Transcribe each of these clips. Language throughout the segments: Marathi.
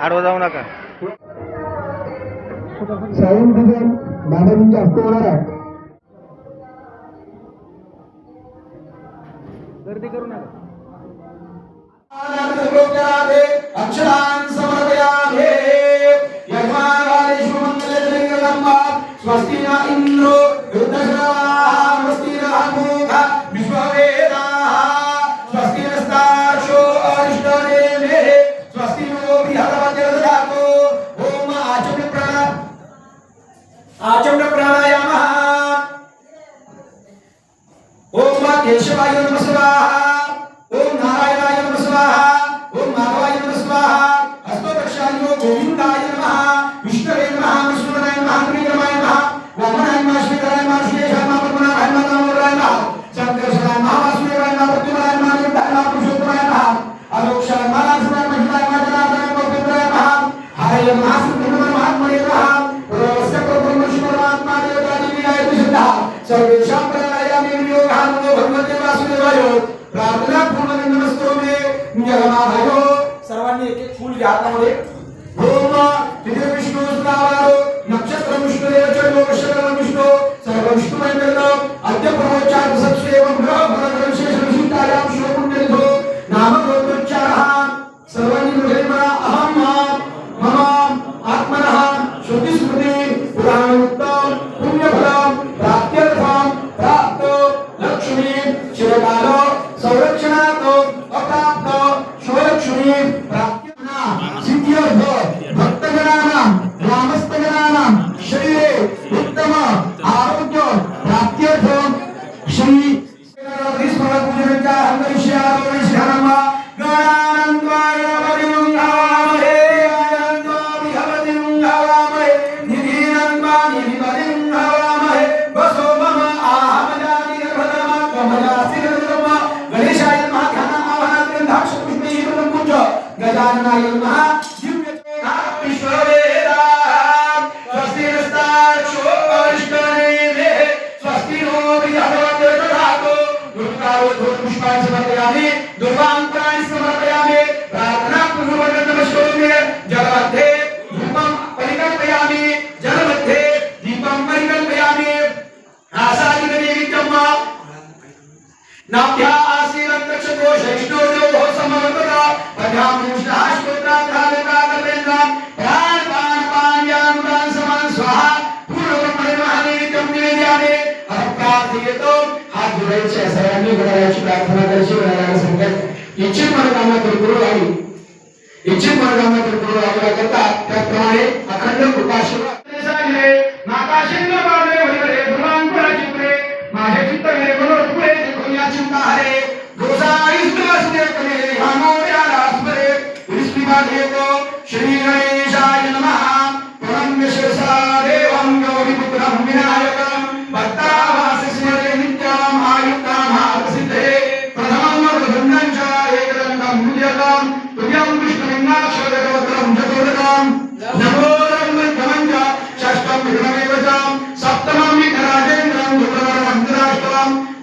आडवं जाऊ नका. गर्दी करू नका. अक्षरान समर्पयामहे यज्ञागालेषु मंगलजङ्गलम्बा स्वस्ति इन्द्रो my शुभेच्छा. सर्वांनी गुणाची प्रार्थना करशी गुणाला सांगत इच्छित मार्गांना त्रिपुर लावी इच्छित मार्गांना त्रिपुर लावला करता त्याप्रमाणे अखंड कृपा शिवा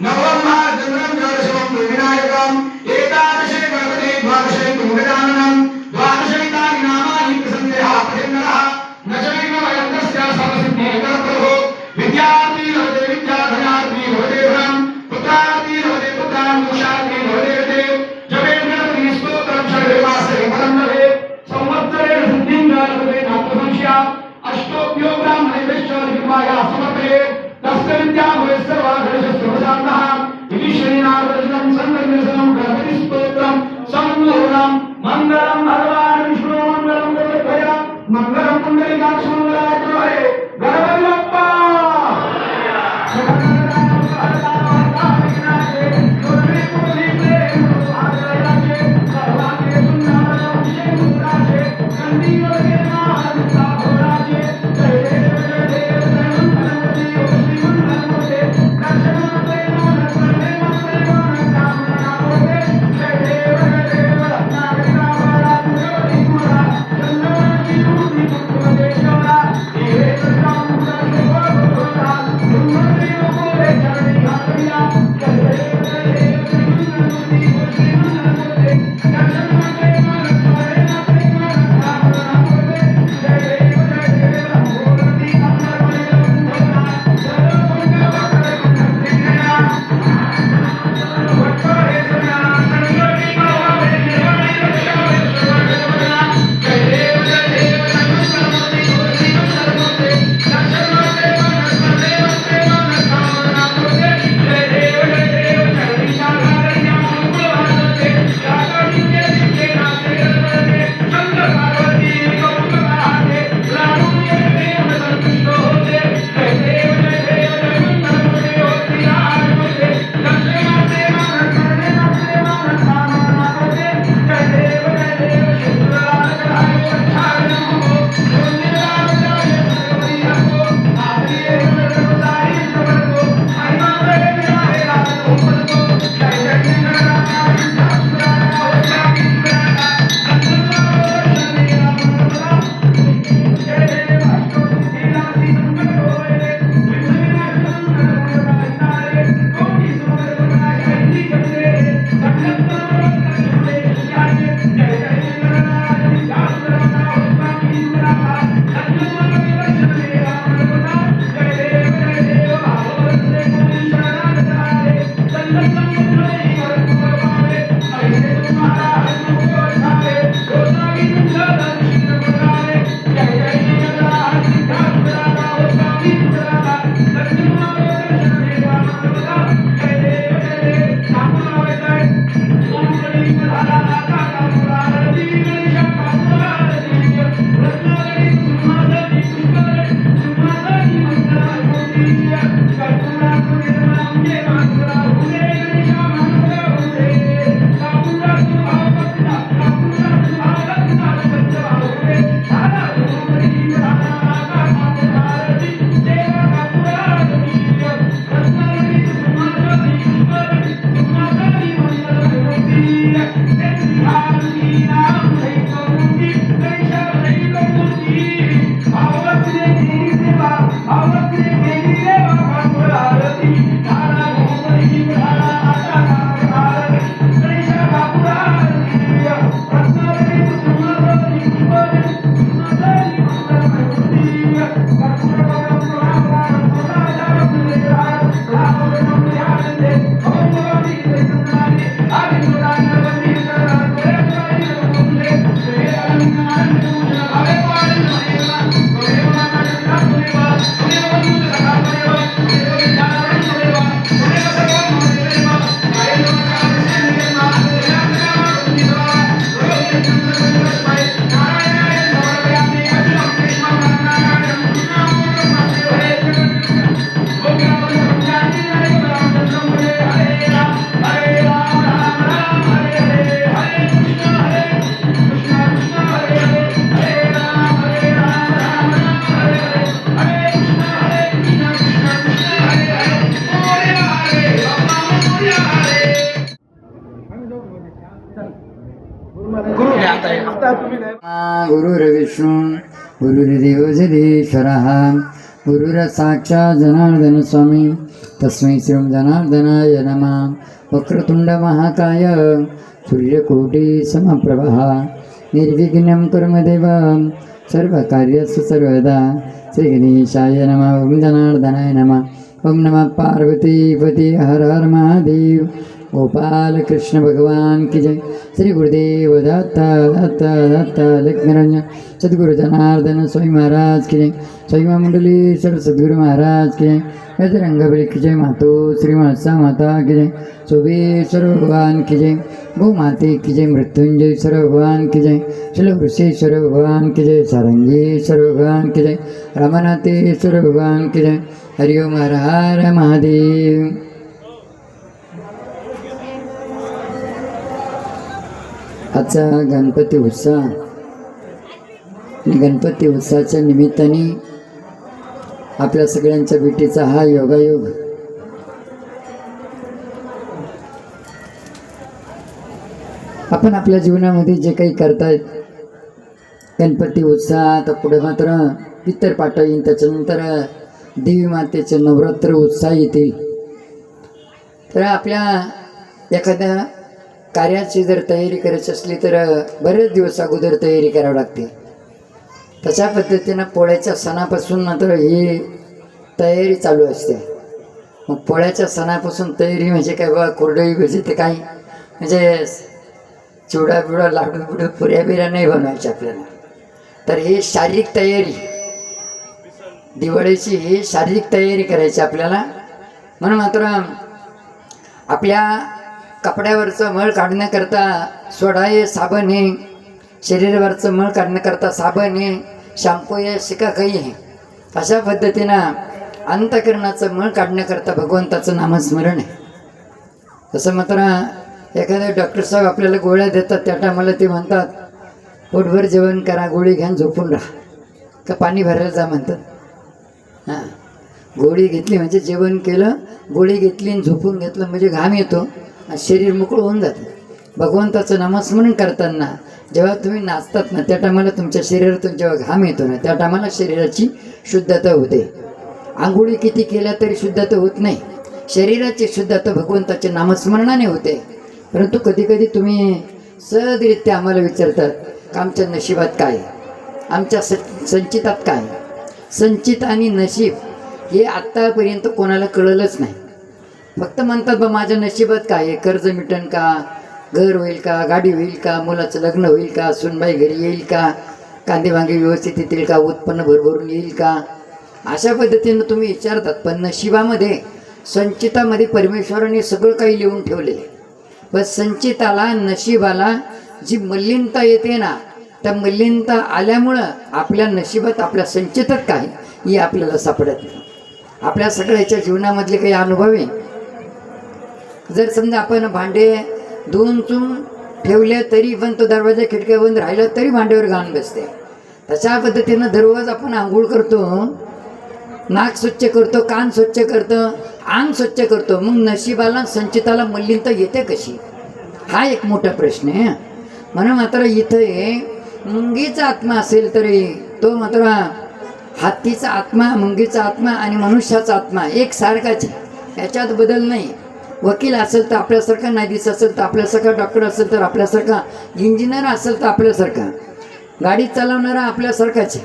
నవమ गुरुर्विष्णू गुरुर्देव जगदीश्वरः गुरुरसाक्षा जनार्दन स्वामी तस्मै श्री जनार्दनाय नमः. वक्रतुंड महाकाय सूर्यकोटी समप्रभः. निर्विघ्नं कर्मदेव सर्वकार्यस्य सर्वदा. श्रीगणेशाय नमः ॐ जनार्दनाय नमः. ओम नमः पार्वतीपति हर हर महादेव. गोपाल कृष्ण भगवान की जय श्री गुरुदेव दत्ता दत्ता दत्ता लक्ष्मीरंजन सद्गुरु जनार्दन स्वामी महाराज की जय स्वामी सर सद्गुरु महाराज की जय बजरंग बली की जय मातो श्री माता माता की जय सोबेश्वर भगवान की जय गो माते की जय मृत्युंजयेश्वर भगवान की जय शिल भगवान की जय सारंगेश्वर भगवान की जय रमनाथेश्वर भगवान की जय हरिओम हर हर महादेव आजचा गणपती उत्सव. आणि गणपती उत्सवाच्या निमित्ताने आपल्या सगळ्यांच्या भेटीचा हा योगायोग. आपण आपल्या जीवनामध्ये जे काही करतायत गणपती उत्सव आता पुढे मात्र पितर पाठव येईल त्याच्यानंतर देवी मातेचे नवरात्र उत्साह येतील. तर आपल्या एखाद्या कार्याची जर तयारी करायची असली तर बरेच दिवस अगोदर तयारी करावी लागते. तशा पद्धतीनं पोळ्याच्या सणापासून मात्र ही तयारी चालू असते. मग पोळ्याच्या सणापासून तयारी म्हणजे काय बा कुरडई भजी ते काही म्हणजे चिवडा बिवडा लाडू बिडू पुऱ्या बिऱ्या नाही बनवायच्या आपल्याला. तर ही शारीरिक तयारी दिवाळीची ही शारीरिक तयारी करायची आपल्याला. म्हणून मात्र आपल्या कपड्यावरचं मळ काढण्याकरता सोडा हे साबण हे शरीरावरचं मळ काढण्याकरता साबण हे शॅम्पू हे शिकाकाई. आहे अशा पद्धतीनं अंतकरणाचं मळ काढण्याकरता भगवंताचं नामस्मरण आहे. तसं मात्र एखाद्या डॉक्टर साहेब आपल्याला गोळ्या देतात त्या टायमाला ते म्हणतात पोटभर जेवण करा गोळी घ्या झोपून राहा. का पाणी भरायला जा म्हणतात. हां. गोळी घेतली म्हणजे जेवण केलं गोळी घेतली आणि झोपून घेतलं म्हणजे घाम येतो. शरीर मोकळं होऊन जातं. भगवंताचं नामस्मरण करताना जेव्हा तुम्ही नाचतात ना त्या टायमाला तुमच्या शरीरातून जेव्हा घाम येतो ना त्या टायमाला शरीराची शुद्धता होते. आंघोळी किती केल्या तरी शुद्धता होत नाही. शरीराची शुद्धता भगवंताच्या नामस्मरणाने होते. परंतु कधीकधी तुम्ही सहजरित्या आम्हाला विचारतात का आमच्या नशिबात काय आमच्या स संचितात काय संचित आणि नशीब हे आत्तापर्यंत कोणाला कळलंच नाही. फक्त म्हणतात बा माझ्या नशिबात काय आहे? कर्ज मिटन का? घर होईल का? गाडी होईल का? मुलाचं लग्न होईल का? सुनबाई घरी येईल का? कांदे वांगे व्यवस्थित येतील का? उत्पन्न भरभरून येईल का? अशा पद्धतीनं तुम्ही विचारतात. पण नशिबामध्ये संचितामध्ये परमेश्वराने सगळं काही लिहून ठेवले पण संचिताला नशिबाला जी मल्लिनता येते ना त्या मल्लिनता आल्यामुळं आपल्या नशिबात आपल्या संचितात काय हे आपल्याला सापडत नाही. आपल्या सगळ्याच्या जीवनामधले काही अनुभव आहे? जर समजा आपण भांडे धुवून चुन ठेवले तरी पण तो दरवाजा खिडक्या बंद राहिला तरी भांड्यावर घाण बसते. तशा पद्धतीनं दररोज आपण आंघोळ करतो नाक स्वच्छ करतो कान स्वच्छ करतो अंग स्वच्छ करतो. मग नशिबाला संचिताला मल्लिनता येते कशी? हा एक मोठा प्रश्न आहे. म्हणून मात्र इथे मुंगीचा आत्मा असेल तरी तो मात्र हत्तीचा आत्मा मुंगीचा आत्मा आणि मनुष्याचा आत्मा एक सारखाच आहे. याच्यात बदल नाही. वकील असेल तर आपल्यासारखा न्यायाधीश असेल तर आपल्यासारखा डॉक्टर असेल तर आपल्यासारखा इंजिनियर असेल तर आपल्यासारखा. गाडी चालवणारा आपल्यासारखाचे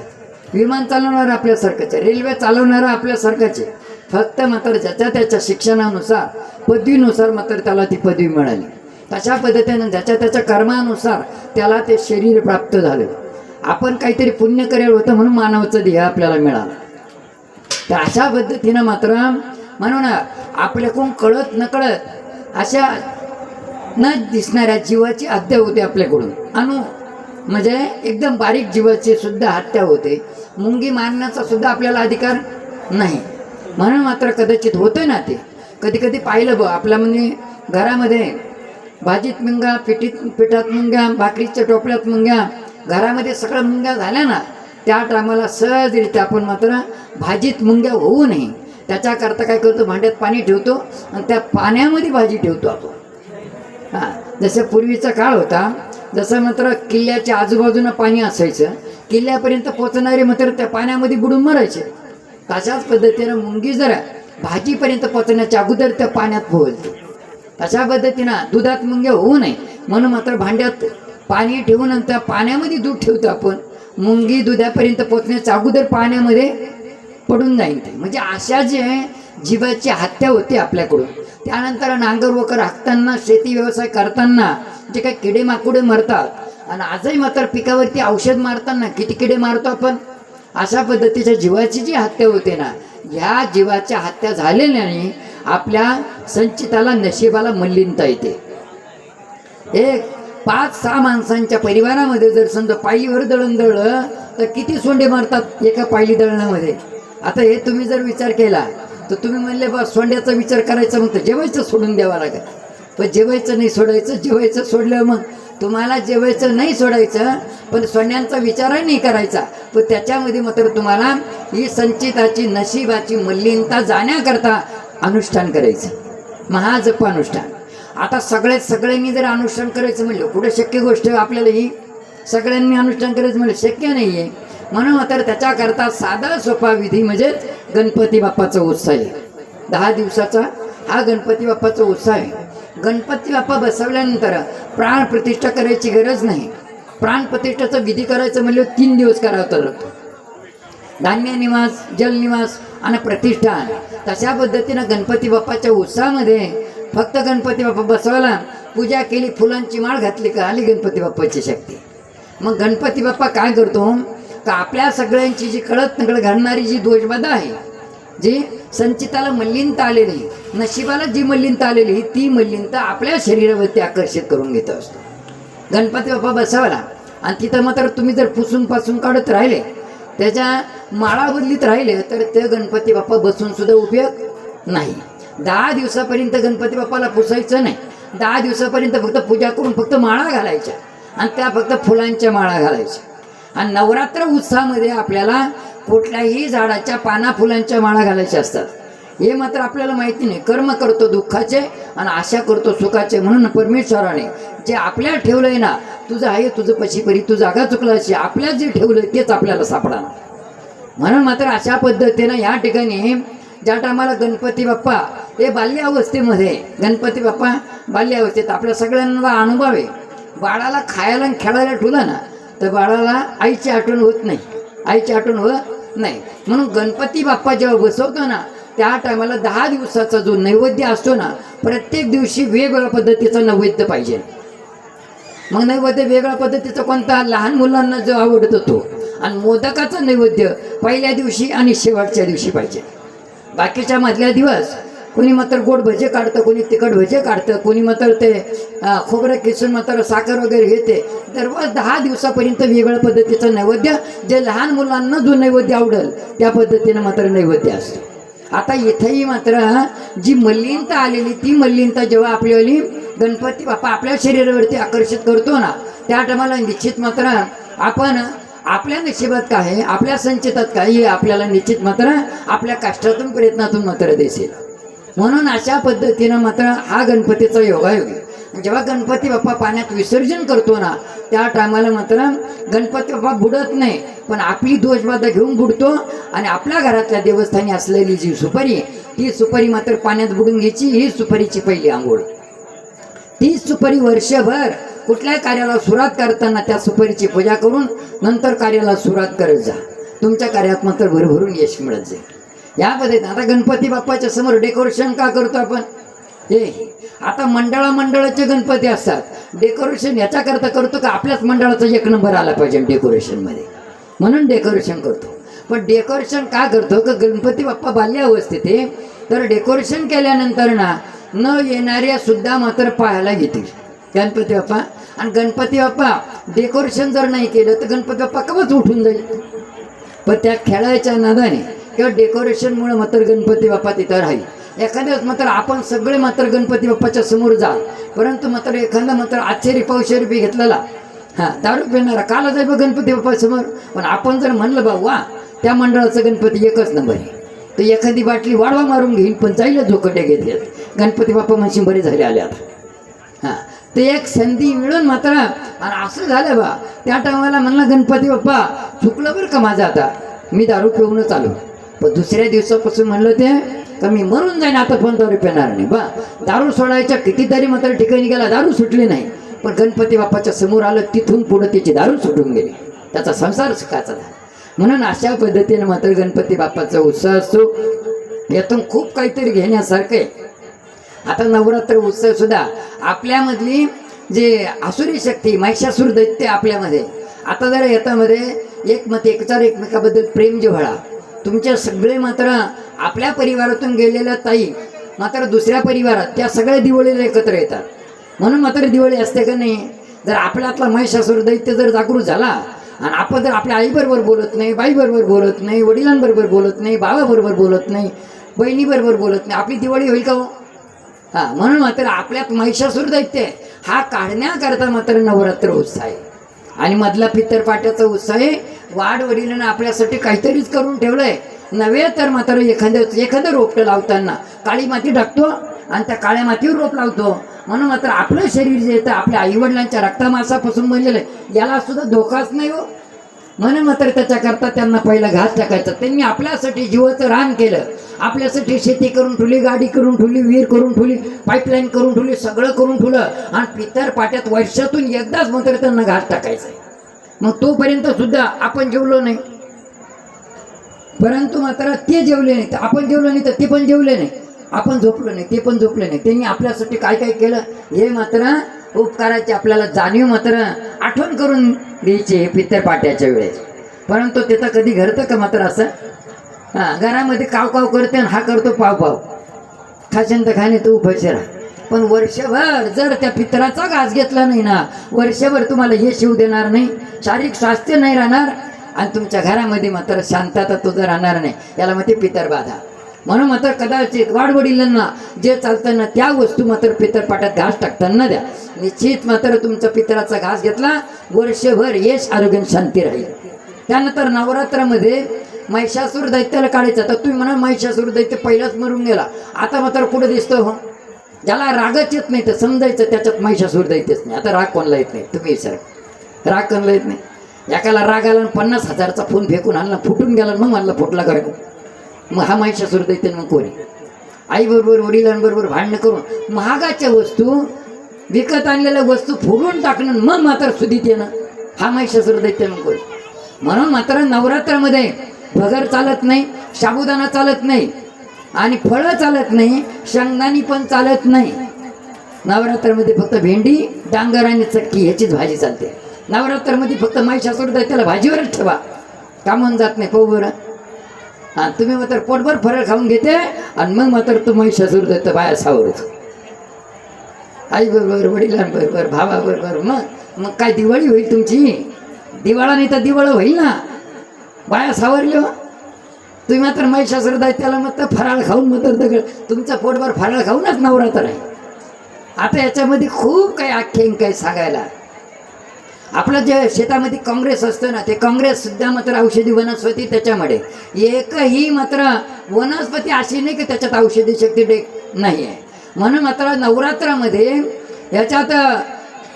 विमान चालवणारा आपल्यासारखाचे रेल्वे चालवणारा आपल्यासारखाचे फक्त मात्र ज्याच्या त्याच्या शिक्षणानुसार पदवीनुसार मात्र त्याला ती पदवी मिळाली. तशा पद्धतीनं ज्याच्या त्याच्या कर्मानुसार त्याला ते शरीर प्राप्त झालं. आपण काहीतरी पुण्य करेल होतं म्हणून मानवाचं ध्येय आपल्याला मिळालं. तर अशा पद्धतीनं मात्र म्हणून आपल्याकडून कळत नकळत अशा न दिसणाऱ्या जीवाची हत्या होते आपल्याकडून. अनु म्हणजे एकदम बारीक जीवाची सुद्धा हत्या होते. मुंगी मारण्याचा सुद्धा आपल्याला अधिकार नाही. म्हणून मात्र कदाचित होतं ना ते. कधी कधी पाहिलं बघ आपल्या म्हणजे घरामध्ये भाजीत मुंग्या पिठीत पिठात मुंग्या भाकरीच्या टोपल्यात मुंग्या घरामध्ये सगळ्या मुंग्या झाल्या ना त्या टायमाला सहजरित्या आपण मात्र भाजीत मुंग्या होऊ नये. त्याच्याकरता काय करतो? भांड्यात पाणी ठेवतो आणि त्या पाण्यामध्ये भाजी ठेवतो आपण. हां जसं पूर्वीचा काळ होता जसं मात्र किल्ल्याच्या आजूबाजूनं पाणी असायचं किल्ल्यापर्यंत पोचणारे मात्र त्या पाण्यामध्ये बुडून मरायचे. तशाच पद्धतीनं मुंगी जरा भाजीपर्यंत पोचण्याच्या अगोदर त्या पाण्यात पोहोचते अशा पद्धतीनं दुधात मुंग्या होऊ नये. म्हणून मात्र भांड्यात पाणी ठेवून त्या पाण्यामध्ये दूध ठेवतो आपण. मुंगी दुधापर्यंत पोचण्याच्या अगोदर पाण्यामध्ये पडून जाईल ते. म्हणजे अशा जे जीवाची हत्या होते आपल्याकडून. त्यानंतर नांगर वकर हाकताना शेती व्यवसाय करताना जे काही किडे माकुडे मरतात आणि आजही मात्र पिकावरती औषध मारताना किती किडे मारतो आपण? अशा पद्धतीच्या जीवाची जी हत्या होते ना ह्या जीवाच्या हत्या झालेल्याने आपल्या संचिताला नशिबाला मल्लिनता येते. एक पाच सहा माणसांच्या परिवारामध्ये जर समजा पायलीवर दळण दळलं तर किती सोंडे मारतात एका पायली दळणामध्ये? आता हे तुम्ही जर विचार केला तर तुम्ही म्हणले बा सोंड्याचा विचार करायचा मग तर जेवायचं सोडून द्यावा लागेल. पण जेवायचं नाही सोडायचं जेवायचं सोडलं मग? तुम्हाला जेवायचं नाही सोडायचं पण सोन्यांचा विचारही नाही करायचा. पण त्याच्यामध्ये मात्र तुम्हाला ही संचिताची नशिबाची मल्लीनता जाण्याकरता अनुष्ठान करायचं. महाजप अनुष्ठान. आता सगळे सगळ्यांनी जर अनुष्ठान करायचं म्हणलं कुठे शक्य गोष्ट आपल्याला ही? सगळ्यांनी अनुष्ठान करायचं म्हणलं शक्य नाही आहे म्हणून तर त्याच्याकरता साधा सोपा विधी म्हणजेच गणपती बाप्पाचा उत्सव. आहे दहा दिवसाचा हा गणपती बाप्पाचा उत्सव आहे. गणपती बाप्पा बसवल्यानंतर प्राण प्रतिष्ठा करायची गरज नाही. प्राण प्रतिष्ठाचा विधी करायचं म्हणजे तीन दिवस करावं लागतो धान्य निवास जलनिवास आणि प्रतिष्ठान. तशा पद्धतीनं गणपती बाप्पाच्या उत्साहामध्ये फक्त गणपती बाप्पा बसवायला पूजा केली फुलांची माळ घातली का आली गणपती बाप्पाची शक्ती. मग गणपती बाप्पा काय करतो? का आपल्या सगळ्यांची जी कळत नकळत घालणारी जी दोषबाधा आहे जी संचिताला मल्लिनता आलेली नशिबाला जी मल्लिनता आलेली ती मल्लिनता आपल्या शरीरावरती आकर्षित करून घेत असतो. गणपती बाप्पा बसावला आणि तिथं मात्र तुम्ही जर पुसून पासून काढत राहिले त्याच्या माळा बदलीत राहिले तर ते गणपती बाप्पा बसून सुद्धा उपयोग नाही. दहा दिवसापर्यंत गणपती बाप्पाला पुसायचं नाही. दहा दिवसापर्यंत फक्त पूजा करून फक्त माळा घालायच्या आणि त्या फक्त फुलांच्या माळा घालायच्या. आणि नवरात्र उत्सवामध्ये आपल्याला कुठल्याही झाडाच्या पाना फुलांच्या माळा घालायच्या असतात. हे मात्र आपल्याला माहिती नाही. कर्म करतो दुःखाचे आणि आशा करतो सुखाचे म्हणून परमेश्वराने जे आपल्याला ठेवलंय ना तुझं आहे तुझं पशी परी तू जागा चुकला अशी आपल्या जे ठेवलंय तेच आपल्याला सापडणार. म्हणून मात्र अशा पद्धतीनं या ठिकाणी ज्या टायमाला गणपती बाप्पा हे बाल्यावस्थेमध्ये गणपती बाप्पा बाल्यावस्थेत आपल्या सगळ्यांना अनुभव आहे. बाळाला खायला आणि खेळायला ठेवलं ना तर बाळाला आईची आठवण होत नाही. आईची आठवण होत नाही. म्हणून गणपती बाप्पा जेव्हा बसवतो ना त्या टायमाला दहा दिवसाचा जो नैवेद्य असतो ना प्रत्येक दिवशी वेगवेगळ्या पद्धतीचा नैवेद्य पाहिजे. मग नैवेद्य वेगळ्या पद्धतीचा कोणता? लहान मुलांना जो आवडत होतो आणि मोदकाचा नैवेद्य पहिल्या दिवशी आणि शेवटच्या दिवशी पाहिजे. बाकीच्या मधल्या दिवस कोणी मात्र गोड भजे काढतं कोणी तिखट भजे काढतं कोणी मात्र ते खोबरं किसून मात्र साखर वगैरे घेते. दररोज दहा दिवसापर्यंत वेगळ्या पद्धतीचं नैवेद्य जे लहान मुलांना जो नैवेद्य आवडेल त्या पद्धतीनं मात्र नैवेद्य असतो. आता इथंही मात्र जी मल्लिनता आलेली ती मल्लिनता जेव्हा आपल्यावाली गणपती बाप्पा आपल्या शरीरावरती आकर्षित करतो ना त्या टायमाला निश्चित मात्र आपण आपल्या नशिबात काय आहे आपल्या संचितात काय हे आपल्याला निश्चित मात्र आपल्या कष्टातून प्रयत्नातून मात्र दिसेल. म्हणून अशा पद्धतीनं मात्र हा गणपतीचा योगायोग आहे. जेव्हा गणपती बाप्पा पाण्यात विसर्जन करतो ना त्या टायमाला मात्र गणपती बाप्पा बुडत नाही पण आपली दोषबाधा घेऊन बुडतो आणि आपल्या घरातल्या देवस्थानी असलेली जी सुपारी ती सुपारी मात्र पाण्यात बुडून घ्यायची ही सुपारीची पहिली आंघोळ. ती सुपारी वर्षभर कुठल्याही कार्याला सुरुवात करताना त्या सुपारीची पूजा करून नंतर कार्याला सुरुवात करत जा. तुमच्या कार्यात मात्र भरभरून यश मिळत जाईल. या आता गणपती बाप्पाच्या समोर डेकोरेशन का करतो आपण? हे आता मंडळा मंडळाचे गणपती असतात. डेकोरेशन याच्याकरता करतो का? आपल्याच मंडळाचा एक नंबर आला पाहिजे डेकोरेशनमध्ये म्हणून डेकोरेशन करतो. पण डेकोरेशन का करतो? का गणपती बाप्पा बाल्य अवस्थेत आहे तर डेकोरेशन केल्यानंतर ना न येणाऱ्या सुद्धा मात्र पाहायला घेतील गणपती बाप्पा. आणि गणपती बाप्पा डेकोरेशन जर नाही केलं तर गणपती बाप्पा कवच उठून जाईल? पण त्या खेळायच्या नादाने किंवा डेकोरेशनमुळे मात्र गणपती बाप्पा तिथं राहील. एखाद्याच मात्र आपण सगळे मात्र गणपती बाप्पाच्या समोर जा. परंतु मात्र एखादा मात्र आश्चर्य पावशे रुपये घेतलेला. हां दारू पिणारा काला जाईल बघ गणपती बाप्पा समोर. पण आपण जर म्हणलं भाऊ वा त्या मंडळाचा गणपती एकच नंबर आहे. तर एखादी बाटली वाढवा मारून घेईन पण जाईलच झोकटे घेतल्यात. गणपती बाप्पा म्हणशी बरे झाले आले आता. हां ते एक संधी मिळून मात्र आणि असं झालं बा त्या टायमाला म्हणलं गणपती बाप्पा चुकलं बरं का माझं आता? मी दारू पिऊनच आलो. पण दुसऱ्या दिवसापासून म्हणलं ते तर मी मरून जाईन आता पण दारू पिणार नाही. बा दारू सोडायच्या कितीतरी मात्र ठिकाणी गेला दारू सुटली नाही. पण गणपती बाप्पाच्या समोर आलं तिथून पुढं त्याची दारू सुटून गेली. त्याचा संसार सुखाचा झाला. म्हणून अशा पद्धतीने मात्र गणपती बाप्पाचा उत्साह असतो. यातून खूप काहीतरी घेण्यासारखं आहे. आता नवरात्र उत्सव सुद्धा आपल्यामधली जे आसुरी शक्ती महिषासूर दैत्य आपल्यामध्ये. आता जर याच्यामध्ये एकमत एकचार एकमेकाबद्दल प्रेम जे व्हाळा तुमच्या सगळे मात्र आपल्या परिवारातून गेलेल्या ताई मात्र दुसऱ्या परिवारात त्या सगळ्या दिवाळीला एकत्र येतात. म्हणून मात्र दिवाळी असते का नाही? जर आपल्यातला महिषासूर दैत्य जर जागृत झाला आणि आपण जर आपल्या आईबरोबर बोलत नाही बाईबरोबर बोलत नाही वडिलांबरोबर बोलत नाही भावाबरोबर बोलत नाही बहिणीबरोबर बोलत नाही आपली दिवाळी होईल का हो? हां म्हणून मात्र आपल्यात महिषासूर दैत्य आहे. हा काढण्याकरता मात्र नवरात्र उत्साह आहे. आणि मधला पित्तरपाट्याचा उत्साह आहे. वाढ वडिलांना आपल्यासाठी काहीतरीच करून ठेवलंय. नव्हे तर मात्र एखादं एखादं रोपटं लावताना काळी माती टाकतो आणि त्या काळ्या मातीवर रोप लावतो. म्हणून मात्र आपलं शरीर जे येतं आपल्या आईवडिलांच्या रक्तमासापासून बनलेलं आहे. याला सुद्धा धोकाच नाही हो. म्हणून मात्र त्याच्याकरता त्यांना पहिला घास टाकायचा. त्यांनी आपल्यासाठी जीवाचं रान केलं. आपल्यासाठी शेती करून ठेवली गाडी करून ठेवली विहीर करून ठेवली पाईपलाईन करून ठेवली सगळं करून ठेवलं. आणि पितर पाट्यात वर्षातून एकदाच मात्र त्यांना घास टाकायचा आहे. मग तोपर्यंत सुद्धा आपण जेवलो नाही. परंतु मात्र ते जेवले नाही. तर आपण जेवलो नाही तर ते पण जेवले नाही. आपण झोपलो नाही ते पण झोपले नाही. त्यांनी आपल्यासाठी काय काय केलं? हे मात्र उपकाराची आपल्याला जाणीव मात्र आठवण करून द्यायची हे पित्तरपाट्याच्या वेळेस. परंतु तिथं कधी घडतं का मात्र असं? हां घरामध्ये काव काव करते आणि हा करतो पाव पाव खाशन तर खाणे तू उपाशी राहा. पण वर्षभर जर त्या पितराचा घास घेतला नाही ना वर्षभर तुम्हाला हे शिव देणार नाही शारीरिक स्वास्थ्य नाही राहणार आणि तुमच्या घरामध्ये मात्र शांतता तो जर राहणार नाही याला म्हणते पितर बाधा. म्हणून मात्र कदाचित वाडवडिलांना जे चालतं ना त्या वस्तू मात्र पितरपाट्यात घास टाकताना द्या. निश्चित मात्र तुमचा पितराचा घास घेतला वर्षभर यश आरोग्य शांती राहील. त्यानंतर नवरात्रामध्ये महिषासूर दैत्याला काढायचं. तर तुम्ही म्हणा महिषासूर दैत्य पहिलाच मरून गेला. आता मात्र कुठं दिसतो हो? ज्याला रागच येत नाही तर समजायचं त्याच्यात महिषासूर दैत्यच नाही. आता राग कोणाला येत नाही? तुम्ही विचार. राग कोणाला येत नाही? एकाला राग आला आणि पन्नास हजारचा फोन फेकून आणला फुटून गेला मग मला फुटला काय मग हा महिषासूर द्यायचे मग कोणी? आईबरोबर वडिलांबरोबर भांडणं करून महागाच्या वस्तू विकत आणलेल्या वस्तू फोडून टाकणं मग मात्र सुधीत येणं. हा महिषासूर दैत्य मग कोणी? म्हणून मात्र नवरात्रामध्ये भगर चालत नाही साबुदाणा चालत नाही आणि फळं चालत नाही शेंगदाणी पण चालत नाही. नवरात्रामध्ये फक्त भेंडी डांगर आणि चटकी ह्याचीच भाजी चालते. नवरात्रामध्ये फक्त महिषासूर त्याला भाजीवरच ठेवा. कामून जात नाही पाहू बरं. हां तुम्ही मात्र पोटभर फरळ खाऊन घेते आणि मग मात्र तो महिषासूर दत्त बाया सावरत आई बरोबर वडिलांबरोबर भावाबरोबर मग मग काय दिवाळी होईल तुमची? दिवाळा नाही तर दिवाळं होईल ना? बाया सावरले हो. तुम्ही मात्र महिषासुर त्याला मात्र फराळ खाऊन मात्र दगड. तुमचं पोटभर फराळ खाऊनच नवरात्र आहे. आता याच्यामध्ये खूप काही आख्यायिक काही सांगायला. आपलं जे शेतामध्ये काँग्रेस असतं ना ते काँग्रेस सुद्धा मात्र औषधी वनस्पती त्याच्यामध्ये. एकही मात्र वनस्पती अशी नाही की त्याच्यात औषधी शक्ती डे नाही आहे म्हणून मात्र नवरात्रामध्ये याच्यात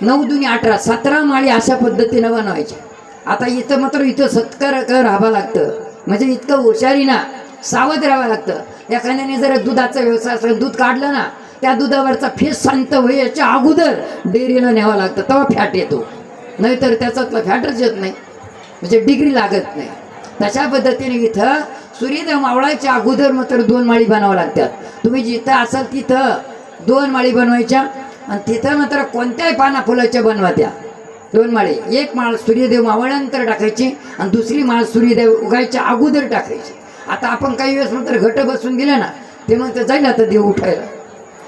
नऊ दुनी अठरा सतरा माळी अशा पद्धतीनं बनवायच्या. आता इथं मात्र इथं सत्कार कर राहावं लागतं. म्हणजे इतकं हुशारी ना सावध राहावं लागतं. एखाद्याने जर दुधाचा व्यवसाय असला दूध काढलं ना त्या दुधावरचा फेस शांत होईल याच्या अगोदर डेअरीला न्यावं लागतं तेव्हा फॅट येतो. नाहीतर त्याच्यातलं फॅटच येत नाही. म्हणजे डिग्री लागत नाही. तशा पद्धतीने इथं सूर्यदेव मावळाच्या अगोदर मात्र दोन माळी बनावं लागतात. तुम्ही जिथं असाल तिथं दोन माळी बनवायच्या आणि तिथं मात्र कोणत्याही पाना फुलाच्या बनवा त्या. दोन माळी. एक माळ सूर्यदेव मावळ्यानंतर टाकायची आणि दुसरी माळ सूर्यदेव उगायच्या अगोदर टाकायची. आता आपण काही वेळेस नंतर घट बसून गेले ना. ते मग जाईल आता देव उठायला.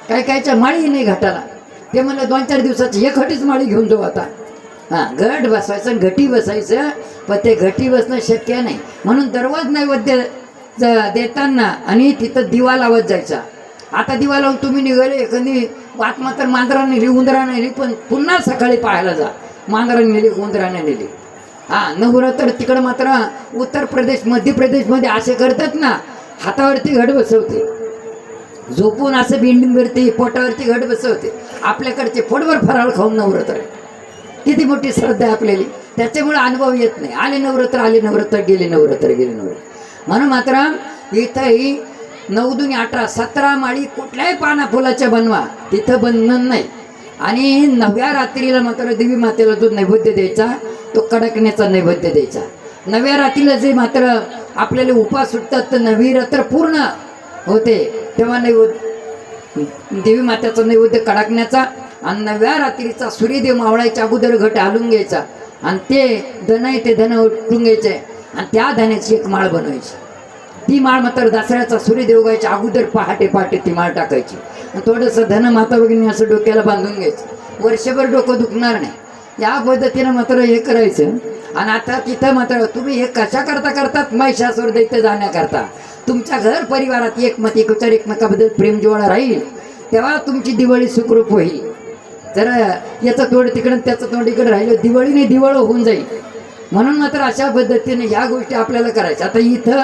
काही काहीच्या माळी नाही घाटाला. ते म्हणलं दोन चार दिवसाची एक हटीच माळी घेऊन जाऊ आता. हां घट बसवायचं आणि घटी बसायचं पण ते घटी बसणं शक्य नाही. म्हणून दररोज नैवेद्य ज- देताना आणि तिथं दिवा लावत जायचा. आता दिवा लावून तुम्ही निघाले एखादी आत्मा तर मांजरा नेली उंदरा नेली पण पुन्हा सकाळी पाहायला जा. मांजरा नेली उंदराने नेली हां तर तिकडं मात्र उत्तर प्रदेश मध्य प्रदेशमध्ये असे करतात ना हातावरती घट बसवते. झोपून असं बिल्डिंगवरती पोटावरती घट बसवते. आपल्याकडचे फोडवर फराळ खाऊन नवरात्र आहे. किती मोठी श्रद्धा आहे आपल्याला. त्याच्यामुळे अनुभव येत नाही. आले नवरात्र आले नवरात्र गेले नवरात्र गेले नवरात्र. म्हणून मात्र इथंही नऊ दुनी अठरा सतरा माळी कुठल्याही पाना फुलाच्या बनवा. तिथं बंधन नाही. आणि नव्या रात्रीला मात्र देवी मातेला जो नैवेद्य द्यायचा तो कडकण्याचा नैवेद्य द्यायचा. नव्या रात्रीला जे मात्र आपल्याला उपास सुटतात तर नवी रात्र पूर्ण होते. तेव्हा नैवेद्य देवी मात्याचा नैवेद्य कडकण्याचा आणि नव्या रात्रीचा सूर्यदेव मावळायच्या अगोदर घट हालून घ्यायचा. आणि ते धन आहे ते धन उठून घ्यायचे. आणि त्या धन्याची एक माळ बनवायची. ती माळ मात्र दसऱ्याचा सूर्यदेव गायच्या अगोदर पहाटे पहाटे ती माळ टाकायची. थोडंसं धन माता वगैरे असं डोक्याला बांधून घ्यायचं. वर्षभर डोकं दुखणार नाही. या पद्धतीनं मात्र हे करायचं. आणि आता तिथं मात्र तुम्ही हे कशा करता करतात? महिषासूर दैत्य जाण्याकरता. तुमच्या घर परिवारात एकमत एकचार एकमेकाबद्दल प्रेम जिव्हाळा राहील तेव्हा तुमची दिवाळी सुखरूप होईल. जर याचं तोंड तिकडं त्याचं तोंड इकडं राहिलं दिवाळीने दिवाळ होऊन जाईल. म्हणून मात्र अशा पद्धतीने ह्या गोष्टी आपल्याला करायच्या. आता इथं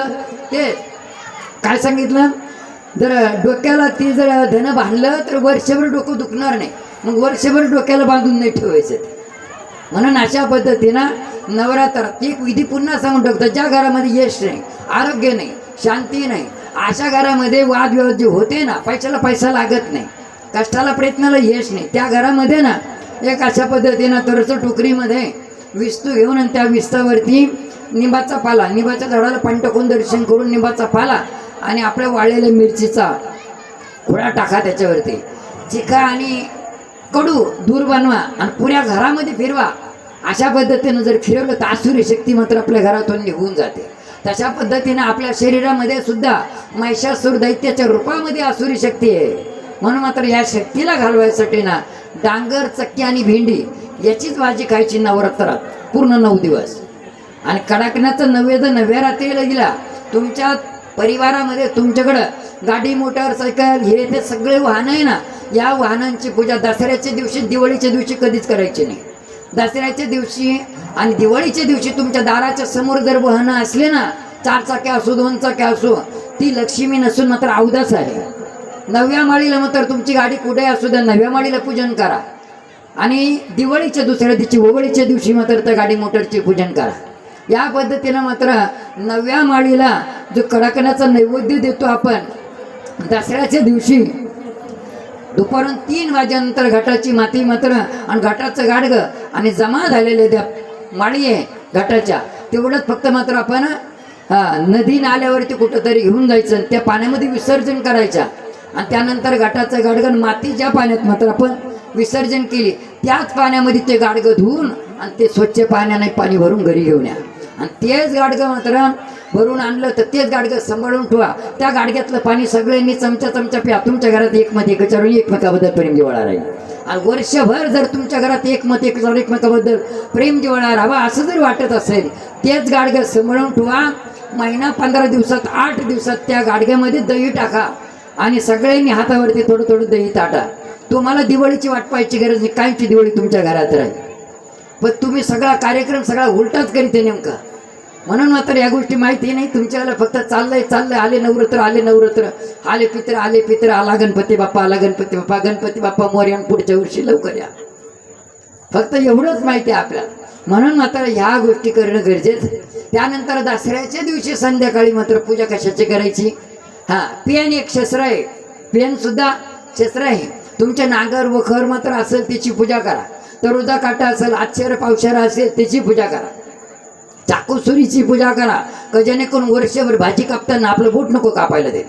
ते काय सांगितलं? जर डोक्याला ती जर धनं बांधलं तर वर्षभर डोकं दुखणार नाही. मग वर्षभर डोक्याला बांधून नाही ठेवायचं. म्हणून अशा पद्धतीनं नवरात्रात एक विधी पुन्हा सांगून टाकतात ज्या घरामध्ये यश नाही आरोग्य नाही शांती नाही अशा घरामध्ये वादविवाद जे होते ना पैशाला पैसा लागत नाही कष्टाला प्रयत्नाला यश नाही. त्या घरामध्ये ना एक अशा पद्धतीनं थोडंसं टोकरीमध्ये विस्तू घेऊन आणि त्या विस्तावरती निंबाचा पाला निंबाच्या झाडाला पाणी टाकून दर्शन करून निंबाचा पाला आणि आपल्या वाळलेल्या मिरचीचा खुळा टाका त्याच्यावरती. चिका आणि कडू दूर बनवा आणि पुऱ्या घरामध्ये फिरवा. अशा पद्धतीनं जर फिरवलं तर आसुरी शक्ती मात्र आपल्या घरातून निघून जाते. तशा पद्धतीनं आपल्या शरीरामध्ये सुद्धा महिषासूर दैत्याच्या रूपामध्ये आसुरी शक्ती आहे. म्हणून मात्र या शक्तीला घालवायसाठी ना डांगर चक्की आणि भेंडी याचीच भाजी खायची नवरात्रात. पूर्ण नऊ दिवस. आणि कडाकण्याचं नैवेद्य नव्या रात्रीला दिला तुमच्या परिवारामध्ये तुमच्याकडं गाडी मोटारसायकल हे ते सगळे वाहनं आहे ना या वाहनांची पूजा दसऱ्याच्या दिवशी दिवाळीच्या दिवशी कधीच करायची नाही. दसऱ्याच्या दिवशी आणि दिवाळीच्या दिवशी तुमच्या दाराच्या समोर जर वाहनं असले ना चार चाक्या असो दोन चाक्या असो ती लक्ष्मी नसून मात्र अवदास आहे. नवव्या माळीला मात्र तुमची गाडी कुठे असू द्या नव्या माळीला पूजन करा. आणि दिवाळीच्या दुसऱ्या दिवशी ओवळीच्या दिवशी मात्र त्या गाडी मोटरचे पूजन करा. या पद्धतीनं मात्र नव्या माळीला जो कडाकण्याचा नैवेद्य देतो आपण दसऱ्याच्या दिवशी दुपारून तीन वाजेनंतर घाटाची माती मात्र आणि घाटाचं गाडगं आणि जमा झालेले त्या माळी आहे घाटाच्या तेवढंच फक्त मात्र आपण नदी नाल्यावरती कुठंतरी घेऊन जायचं त्या पाण्यामध्ये विसर्जन करायच्या. आणि त्यानंतर घाटाचं गाडगं आणि माती ज्या पाण्यात मात्र आपण विसर्जन केली त्याच पाण्यामध्ये ते गाडगं धुवून आणि ते स्वच्छ पाण्याने पाणी भरून घरी घेऊन या. आणि तेच गाडगं मात्र भरून आणलं तर तेच गाडगं सांभाळून ठेवा. त्या गाडग्यातलं पाणी सगळ्यांनी चमचा चमचा प्या तुमच्या घरात एकमत एकचारून एकमेकाबद्दल प्रेम जिवळा राहील. आणि वर्षभर जर तुमच्या घरात एकमत एकचारून एकमेकाबद्दल प्रेम जिवळा राहावा असं जर वाटत असेल तेच गाडगं सांभाळून ठेवा. महिना पंधरा दिवसात आठ दिवसात त्या गाडग्यामध्ये दही टाका. आणि सगळ्यांनी हातावरती थोडं थोडं दही ताटा. तुम्हाला दिवाळीची वाट पाहायची गरज नाही कायची दिवाळी तुमच्या घरात राहील. पण तुम्ही सगळा कार्यक्रम सगळा उलटाच करीते नेमका. म्हणून मात्र या गोष्टी माहिती नाही तुमच्याला फक्त चाललंय चाललंय आले नवरात्र आले नवरात्र. आले पित्र आले पित्र आला गणपती बाप्पा आला गणपती बाप्पा. गणपती बाप्पा मोर्या पुढच्या वर्षी लवकर या. फक्त एवढंच माहिती आहे आपल्याला. म्हणून मात्र ह्या गोष्टी करणं गरजेचं. आहे. त्यानंतर दसऱ्याच्या दिवशी संध्याकाळी मात्र पूजा कशाची करायची? हां पेन एक शस्त्र आहे. पेन सुद्धा शस्त्र आहे. तुमच्या नागर वखर मात्र असेल त्याची पूजा करा. तरुजा काटा असेल आश्चर्य पावसारा असेल त्याची पूजा करा. चाकूसुरीची पूजा करा का जेणेकरून वर्षभर भाजी कापताना आपलं बोट नको कापायला दे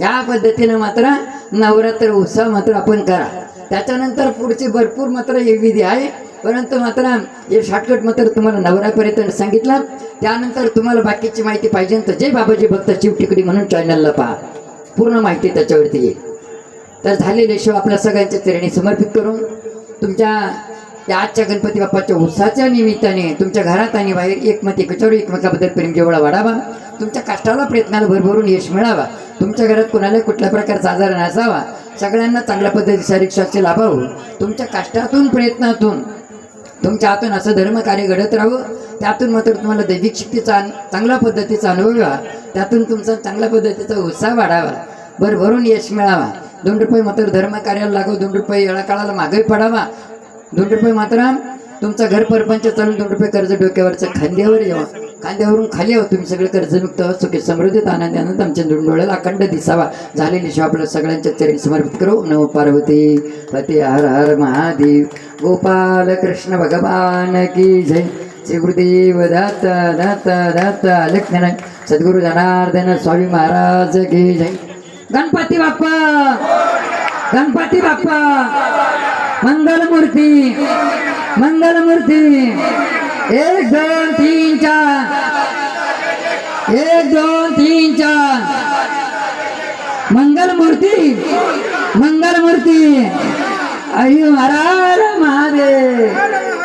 या पद्धतीनं मात्र नवरात्र उत्सव मात्र आपण करा. त्याच्यानंतर पुढचे भरपूर मात्र हे विधी आहे. परंतु मात्र हे शॉर्टकट मात्र तुम्हाला नवरापर्यंत सांगितलं. त्यानंतर तुम्हाला बाकीची माहिती पाहिजे तर जय बाबाजी भक्त शिव टिकडी म्हणून चॅनलला पहा. पूर्ण माहिती त्याच्यावरती येईल. तर झालेले शिव आपल्या सगळ्यांच्या चरणी समर्पित करून तुमच्या या आजच्या गणपती बाप्पाच्या उत्साहाच्या निमित्ताने तुमच्या घरात आणि बाहेर एकमत एकच्यावर एकमेकाबद्दल प्रेम जेवढा वाढावा तुमच्या कष्टाला प्रयत्नाला भरभरून यश मिळावा तुमच्या घरात कोणाला कुठल्या प्रकारचा आजार नसावा सगळ्यांना चांगल्या पद्धती शारीरिक स्वास्थ्य लाभावं तुमच्या कष्टातून प्रयत्नातून तुमच्या हातून असं धर्मकार्य घडत राहावं त्यातून मात्र तुम्हाला दैविक शक्तीचा चांगल्या पद्धतीचा अनुभव त्यातून तुमचा चांगल्या पद्धतीचा उत्साह वाढावा भरभरून यश मिळावा. दोन रुपये मात्र धर्म कार्याला दोन रुपये येळा काळाला मागे पडावा. दोन रुपये मात्र तुमचा घर परपंच चालून दोन रुपये कर्ज डोक्यावरचं खांद्यावर यावा. खांद्यावरून खाली यावं तुम्ही सगळे कर्जमुक्त सुखी समृद्धीत आनंदी आनंद आमच्या दोन डोळ्याला अखंड दिसावा. झालेली शिव आपल्या सगळ्यांच्या चरणी समर्पित करू. नव पार्वती पती हर हर महादेव. गोपाल कृष्ण भगवान की जय. श्रीगुरुदेव दत्त दत्त दत्त लक्ष्मण. सद्गुरु जनार्दन स्वामी महाराज की जय. गणपती बाप्पा. गणपती बाप्पा. मंगलमूर्ती. मंगलमूर्ती. एक दोन तीन चार. एक दोन तीन चार. मंगलमूर्ती. मंगलमूर्ती. अयो महाराज महादेव.